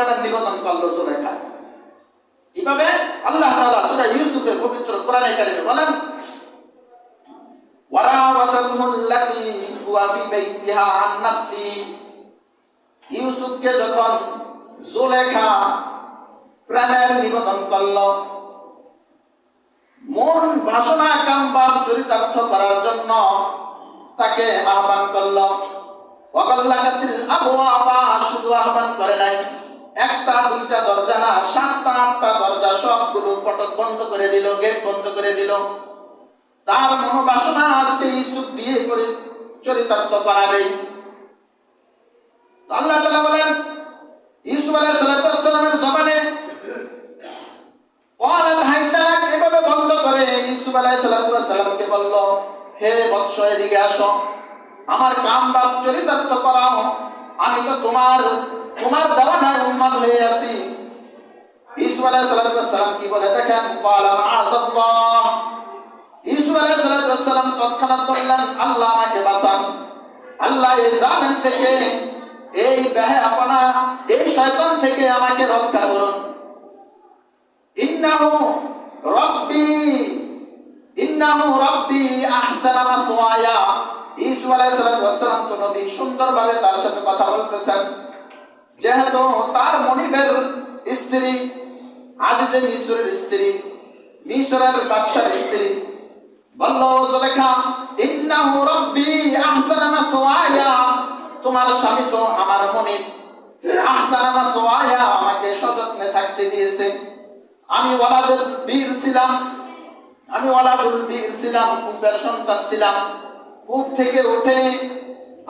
প্রেমের নিবেদন করল জুলেখা কীভাবে? আল্লাহ তাআলা সূরা ইউসুফের পবিত্র কোরআনে কারিমে বলেন ওয়ারাওয়াদাতুহু আল্লাতী হুয়া ফি বাইতিহা আন নাফসি। ইউসুফকে যখন জুলেখা প্রেমের নিবেদন করল, মন বাসনা কামবাম চরিতার্থ করার জন্য তাকে আহ্বান করল। অকল্লাকাতিল আবওয়াবা, শুধু আহ্বান করে নাই। একটা দুইটা দরজা না, সাতটা আটটা দরজা সবগুলো পটক বন্ধ করে দিল, গেট বন্ধ করে দিল। তার মনোবাসনা আজকে ইসুফ দিয়ে করে চরিতার্থ করাবে আল্লাহ তাআলা বলেন জবানে ওয়ালা ভাই তারাক এভাবে বন্ধ করে ইউসুফ আলাইহিস সালামকে বলল, হে বৎস এদিকে আসো, আমার কাম বাপ চরিতার্থ করাও, আমি তো তোমার তোমার দেওয়ানায় উন্মাদ হয়ে আছি। ইউসুফ আলাইহিস সালাম কি বলে দেখেন? ইউসুফ আলাইহিস সালাম তৎক্ষণাৎ বললেন, আল্লাহ আমাকে বাঁচান। আল্লাহ এই জালেম থেকে, এই বেহায়াপনা, এই শয়তান থেকে আমাকে রক্ষা করুন। ইন্নাহু রব্বি ইন্নাহু রব্বি আহসানা মাসওয়ায়া। ঈসু আলাইহিস সালাম তো নবী সুন্দরভাবে তার সাথে কথা বলতেছেন। যেহেতু তার মনিবের স্ত্রী আজ মিশরের স্ত্রী, মিশরের বাদশার স্ত্রী, বলল জলেখা, ইন্নাহু রব্বি আহসানা মাসওয়ায়া, তোমার স্বামী তো আমার মনিব। আহসানা মাসওয়ায়া আমাকে সযত্নে থাকতে দিয়েছে। আমি ওয়ালাদের বীর ছিলাম। আমি ওয়ালাদুল বীর ছিলাম কুবের সন্তান ছিলাম। কূপ থেকে উঠে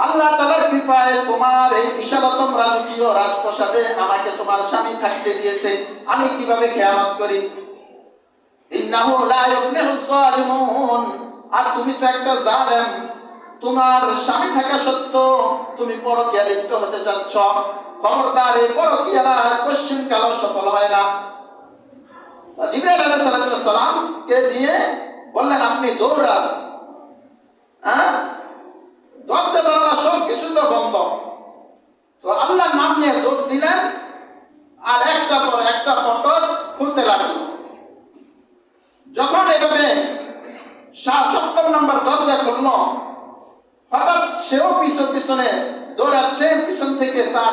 আল্লাহ তালার কৃপায় তোমার এই বিশালতম রাজকীয় রাজপ্রসাদে আমাকে তোমার স্বামী থাকতে দিয়েছে। আমি কীভাবে খেয়ালত করি? আর তুমি তো একটা জালেম। তোমার স্বামী থাকা সত্ত্বেও তুমি পরকীয়া লিপ্ত হতে চাচ্ছ। খবরদার এই পরকীয়ারা কোশ্চিন কালো সফল হয় না। জিব্রাইল আলাইহিস সালাম কে দিয়ে বললেন, আপনি দৌড়ান। হ্যাঁ দরজা দরজা সব কিছু তো বন্ধ তো আল্লাহর নাম নিয়ে দৌড় দিলেন আর একটা পর একটা পটর খুলতে লাগল যখন এভাবে সা- নম্বর দরজা খুললো। হঠাৎ সেও পিছন পিছনে দৌড়াচ্ছে, পিছন থেকে তার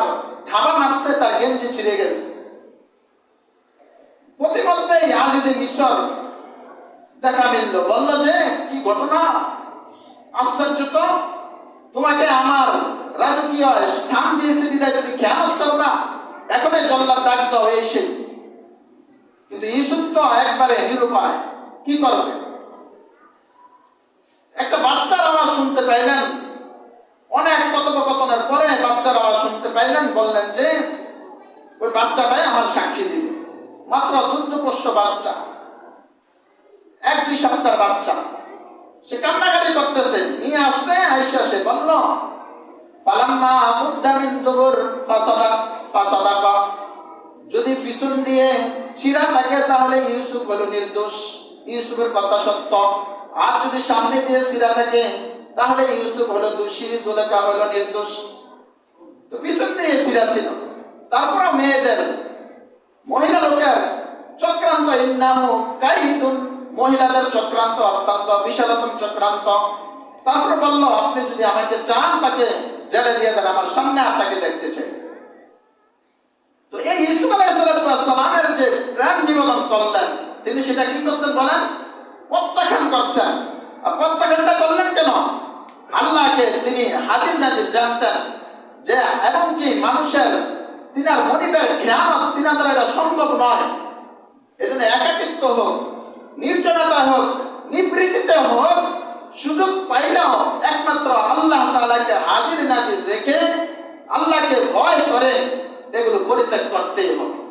থাবা মারছে তার গেঞ্জি ছিঁড়ে গেছে। প্রতিমধ্যেই আজিজে মিশর দেখা মিলল। বলল যে, কি ঘটনা? আশ্চর্য তো। তোমাকে আমার রাজকীয় স্থান দিয়েছে বিদায়। তুমি খেয়াল করবা এখনই জল্লার ডাক দাও এসে কিন্তু ইউসুফ তো একবারে নিরুপায়। কি করবে? পাইলেন, বললেন যে, ওই বাচ্চাটাই আমার সাক্ষী দিবে। মাত্র দুগ্ধপোষ্য বাচ্চা। এক দুই সপ্তাহের বাচ্চা। সে কান্নাকাটি করতেছে, নিয়ে আসছে, আইসা সে বলল পালাম্মা মুদ্দামিন দুবুর ফাসাদা, ফাসাদাকা। যদি পিছন দিয়ে ছিঁড়া থাকে, তাহলে ইউসুফ হলো নির্দোষ। ইউসুফের কথা সত্য। আর যদি সামনে দিয়ে ছিঁড়া থাকে, তাহলে ইউসুফ হলো দোষী জোলেকা হলো নির্দোষ। তো পিছন দিয়ে ছিঁড়া ছিল। তারপরে মেয়েদের মহিলা লোকের চক্রান্ত, ইন্নাহু কাইদুন। মহিলাদের চক্রান্ত, অত্যন্ত বিশালতম চক্রান্ত। তারপর বলল, আপনি যদি আমাকে চান, তাকে জেলে দিয়ে দেন, আমার সামনে আর তাকে দেখতে তো এই ইউসুফ আলাইসালামের যে প্রেম নিবেদন করলেন, তিনি সেটা কি করছেন বলেন? প্রত্যাখ্যান করছেন। আর প্রত্যাখ্যানটা করলেন কেন? আল্লাহকে তিনি হাজির নাজির জানতেন। যে এবং কি মানুষের তিনার মনিবের জ্ঞান তিনার দ্বারা এটা সম্ভব নয়। এজন্য একাকিত্ব হোক, নির্জনতা হোক, নিবৃত্তিতে হোক, সুযোগ পাইলেও একমাত্র আল্লাহ তালাকে হাজির নাজির রেখে আল্লাহকে ভয় করে এগুলো পরিত্যাগ করতেই হবে।